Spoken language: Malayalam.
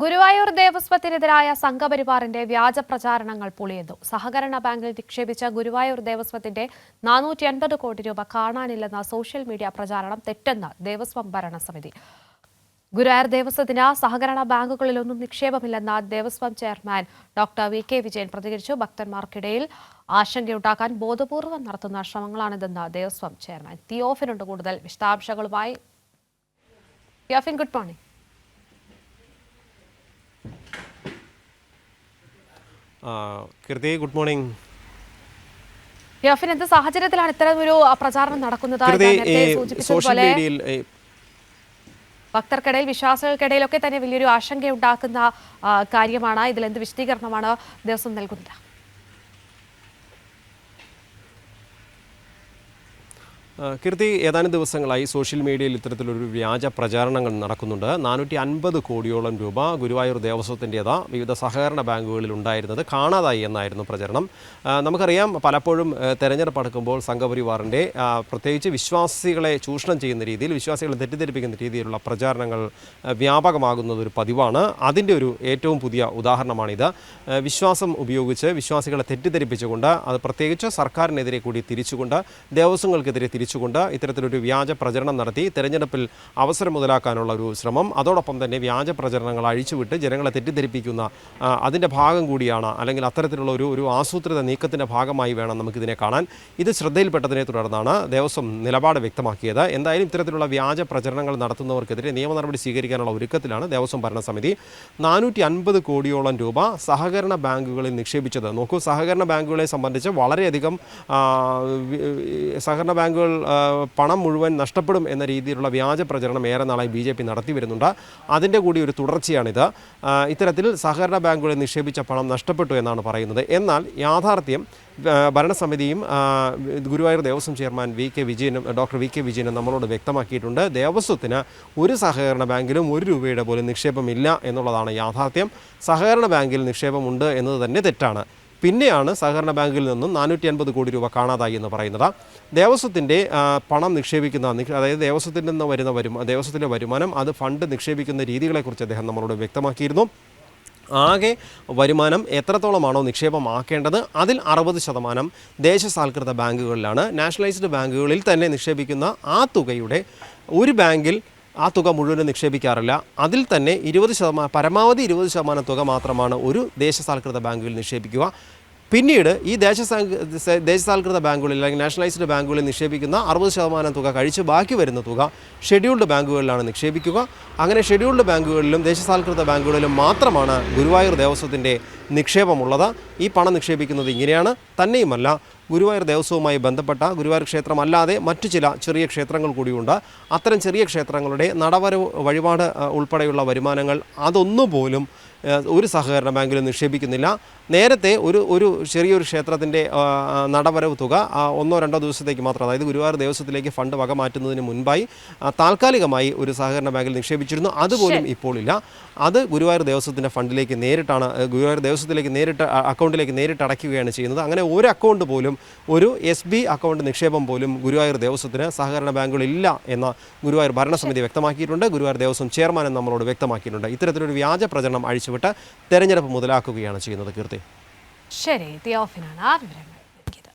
ഗുരുവായൂർ ദേവസ്വത്തിനെതിരായ സംഘപരിവാറിന്റെ വ്യാജ പ്രചാരണങ്ങൾ പൊളിയുന്നു. സഹകരണ ബാങ്കിൽ നിക്ഷേപിച്ച ഗുരുവായൂർ ദേവസ്വത്തിന്റെ നാനൂറ്റി അൻപത് കോടി രൂപ കാണാനില്ലെന്ന സോഷ്യൽ മീഡിയ പ്രചാരണം തെറ്റെന്ന് ദേവസ്വം ഭരണസമിതി. ഗുരുവായൂർ ദേവസ്വത്തിന് സഹകരണ ബാങ്കുകളിലൊന്നും നിക്ഷേപമില്ലെന്ന Devaswom chairman doctor V K Vijayan പ്രതികരിച്ചു. ഭക്തന്മാർക്കിടയിൽ ആശങ്കയുണ്ടാക്കാൻ ബോധപൂർവം നടത്തുന്ന ശ്രമങ്ങളാണിതെന്ന് ദേവസ്വം ചെയർമാൻ തിയോഫിനുണ്ട് കൂടുതൽ വിശദാംശങ്ങളുമായി. Good morning Keerthi good morning Yafin എന്ത് സാഹചര്യത്തിലാണ് ഇത്തരം ഒരു പ്രചാരണം നടക്കുന്നത്? സോഷ്യൽ മീഡിയയിൽ ഭക്തർക്കിടയിൽ വിശ്വാസികൾക്കിടയിലൊക്കെ തന്നെ വലിയൊരു ആശങ്കയുണ്ടാക്കുന്ന കാര്യമാണ്. ഇതിൽ എന്ത് വിശദീകരണമാണ്? ദിവസം നൽകുന്നത് കീർത്തി ഏതാനും ദിവസങ്ങളായി സോഷ്യൽ മീഡിയയിൽ ഇത്തരത്തിലൊരു വ്യാജ പ്രചാരണങ്ങൾ നടക്കുന്നുണ്ട്. നാനൂറ്റി അൻപത് കോടിയോളം രൂപ ഗുരുവായൂർ ദേവസ്വത്തിന്റെതാ വിവിധ സഹകരണ ബാങ്കുകളിൽ ഉണ്ടായിരുന്നത് കാണാതായി എന്നായിരുന്നു പ്രചരണം. നമുക്കറിയാം പലപ്പോഴും തെരഞ്ഞെടുപ്പ് അടുക്കുമ്പോൾ സംഘപരിവാറിന്റെ പ്രത്യേകിച്ച് വിശ്വാസികളെ ചൂഷണം ചെയ്യുന്ന രീതിയിൽ വിശ്വാസികളെ തെറ്റിദ്ധരിപ്പിക്കുന്ന രീതിയിലുള്ള പ്രചാരണങ്ങൾ വ്യാപകമാകുന്നത് ഒരു പതിവാണ്. അതിന്റെ ഒരു ഏറ്റവും പുതിയ ഉദാഹരണമാണിത്. വിശ്വാസം ഉപയോഗിച്ച് വിശ്വാസികളെ തെറ്റിദ്ധരിപ്പിച്ചുകൊണ്ട് അത് പ്രത്യേകിച്ച് സർക്കാരിനെതിരെ കൂടി തിരിച്ചുകൊണ്ട് ദേവസ്വങ്ങൾക്കെതിരെ തിരിച്ചുകൊണ്ട് ഇത്തരത്തിലൊരു വ്യാജ പ്രചരണം നടത്തി തെരഞ്ഞെടുപ്പിൽ അവസരം മുതലാക്കാനുള്ള ഒരു ശ്രമം. അതോടൊപ്പം തന്നെ വ്യാജ പ്രചരണങ്ങൾ അഴിച്ചുവിട്ട് ജനങ്ങളെ തെറ്റിദ്ധരിപ്പിക്കുന്ന അതിന്റെ ഭാഗം കൂടിയാണ് അല്ലെങ്കിൽ അത്തരത്തിലുള്ള ഒരു ഒരു ആസൂത്രിത നീക്കത്തിന്റെ ഭാഗമായി വേണം നമുക്കിതിനെ കാണാൻ. ഇത് ശ്രദ്ധയിൽപ്പെട്ടതിനെ തുടർന്നാണ് ദേവസ്വം നിലപാട് വ്യക്തമാക്കിയത്. എന്തായാലും ഇത്തരത്തിലുള്ള വ്യാജ പ്രചരണങ്ങൾ നടത്തുന്നവർക്കെതിരെ നിയമ നടപടി സ്വീകരിക്കാനുള്ള ഒരുക്കത്തിലാണ് ദേവസ്വം ഭരണസമിതി. നാനൂറ്റി അൻപത് കോടിയോളം രൂപ സഹകരണ ബാങ്കുകളിൽ നിക്ഷേപിച്ചത്. നോക്കൂ സഹകരണ ബാങ്കുകളെ സംബന്ധിച്ച് വളരെയധികം സഹകരണ ബാങ്കുകൾ പണം മുഴുവൻ നഷ്ടപ്പെടും എന്ന രീതിയിലുള്ള വ്യാജ പ്രചരണം ഏറെ നാളായി ബി ജെ പി നടത്തി വരുന്നുണ്ട്. അതിന്റെ കൂടി ഒരു തുടർച്ചയാണിത്. ഇത്തരത്തിൽ സഹകരണ ബാങ്കുകളിൽ നിക്ഷേപിച്ച പണം നഷ്ടപ്പെട്ടു എന്നാണ് പറയുന്നത്. എന്നാൽ യാഥാർത്ഥ്യം ഭരണസമിതിയും Guruvayur Devaswom chairman V K വിജയനും ഡോക്ടർ വി കെ വിജയനും നമ്മളോട് വ്യക്തമാക്കിയിട്ടുണ്ട്. ദേവസ്വത്തിന് ഒരു സഹകരണ ബാങ്കിലും ഒരു രൂപയുടെ പോലും നിക്ഷേപമില്ല എന്നുള്ളതാണ് യാഥാർത്ഥ്യം. സഹകരണ ബാങ്കിൽ നിക്ഷേപമുണ്ട് എന്നത് തന്നെ തെറ്റാണ്. പിന്നെയാണ് സഹകരണ ബാങ്കിൽ നിന്നും നാനൂറ്റി അൻപത് കോടി രൂപ കാണാതായി എന്ന് പറയുന്നത്. ദേവസ്വത്തിന്റെ പണം നിക്ഷേപിക്കുന്ന അതായത് ദേവസ്വത്തിൽ നിന്ന് വരുന്ന വരുമാ ദേവസ്വത്തിന്റെ വരുമാനം അത് ഫണ്ട് നിക്ഷേപിക്കുന്ന രീതികളെക്കുറിച്ച് അദ്ദേഹം നമ്മളോട് വ്യക്തമാക്കിയിരുന്നു. ആകെ വരുമാനം എത്രത്തോളമാണോ നിക്ഷേപമാക്കേണ്ടത് അതിൽ അറുപത് ശതമാനം ദേശസാൽകൃത ബാങ്കുകളിലാണ്. നാഷണലൈസ്ഡ് ബാങ്കുകളിൽ തന്നെ നിക്ഷേപിക്കുന്ന ആ തുകയുടെ ഒരു ബാങ്കിൽ ആ തുക മുഴുവനും നിക്ഷേപിക്കാറില്ല. അതിൽ തന്നെ ഇരുപത് ശതമാനം പരമാവധി ഇരുപത് ശതമാനം തുക മാത്രമാണ് ഒരു ദേശസാൽകൃത ബാങ്കുകളിൽ നിക്ഷേപിക്കുക. പിന്നീട് ഈ ദേശസാ ദേശസാൽകൃത ബാങ്കുകളിൽ അല്ലെങ്കിൽ നാഷണലൈസ്ഡ് ബാങ്കുകളിൽ നിക്ഷേപിക്കുന്ന അറുപത് ശതമാനം തുക കഴിച്ച് ബാക്കി വരുന്ന തുക ഷെഡ്യൂൾഡ് ബാങ്കുകളിലാണ് നിക്ഷേപിക്കുക. അങ്ങനെ ഷെഡ്യൂൾഡ് ബാങ്കുകളിലും ദേശസാൽകൃത ബാങ്കുകളിലും മാത്രമാണ് ഗുരുവായൂർ ദേവസ്വത്തിന്റെ നിക്ഷേപമുള്ളത്. ഈ പണം നിക്ഷേപിക്കുന്നത് ഇങ്ങനെയാണ്. തന്നെയുമല്ല ഗുരുവായൂർ ദേവസ്വവുമായി ബന്ധപ്പെട്ട ഗുരുവായൂർ ക്ഷേത്രമല്ലാതെ മറ്റു ചില ചെറിയ ക്ഷേത്രങ്ങൾ കൂടിയുണ്ട്. അത്തരം ചെറിയ ക്ഷേത്രങ്ങളുടെ നടവരവ് വഴിപാട് ഉൾപ്പെടെയുള്ള വരുമാനങ്ങൾ അതൊന്നുപോലും പോലും ഒരു സഹകരണ ബാങ്കിലും നിക്ഷേപിക്കുന്നില്ല. നേരത്തെ ഒരു ഒരു ചെറിയൊരു ക്ഷേത്രത്തിന്റെ നടവരവ് തുക ഒന്നോ രണ്ടോ ദിവസത്തേക്ക് മാത്രം അതായത് ഗുരുവായൂർ ദേവസ്വത്തിലേക്ക് ഫണ്ട് വക മാറ്റുന്നതിന് മുൻപായി താൽക്കാലികമായി ഒരു സഹകരണ ബാങ്കിൽ നിക്ഷേപിച്ചിരുന്നു. അതുപോലും ഇപ്പോൾ ഇല്ല. അത് ഗുരുവായൂർ ദേവസ്വത്തിന്റെ ഫണ്ടിലേക്ക് നേരിട്ടാണ് ഗുരുവായൂർ ഗുരുവായൂർ ദേവസ്വത്തിലേക്ക് നേരിട്ട് അക്കൗണ്ടിലേക്ക് നേരിട്ട് അടയ്ക്കുകയാണ് ചെയ്യുന്നത്. അങ്ങനെ ഒരു അക്കൗണ്ട് പോലും ഒരു എസ് ബി അക്കൗണ്ട് നിക്ഷേപം പോലും ഗുരുവായൂർ ദേവസ്വത്തിന് സഹകരണ ബാങ്കുകളില്ല എന്ന ഗുരുവായൂർ ഭരണസമിതി വ്യക്തമാക്കിയിട്ടുണ്ട്. ഗുരുവായൂർ ദേവസ്വം ചെയർമാൻ നമ്മളോട് വ്യക്തമാക്കിയിട്ടുണ്ട്. ഇത്തരത്തിലൊരു വ്യാജ പ്രചരണം അഴിച്ചുവിട്ട് തെരഞ്ഞെടുപ്പ് മുതലാക്കുകയാണ് ചെയ്യുന്നത് കീർത്തി. ശരി തിയോഫിനാണ് ആ വിവരങ്ങൾ.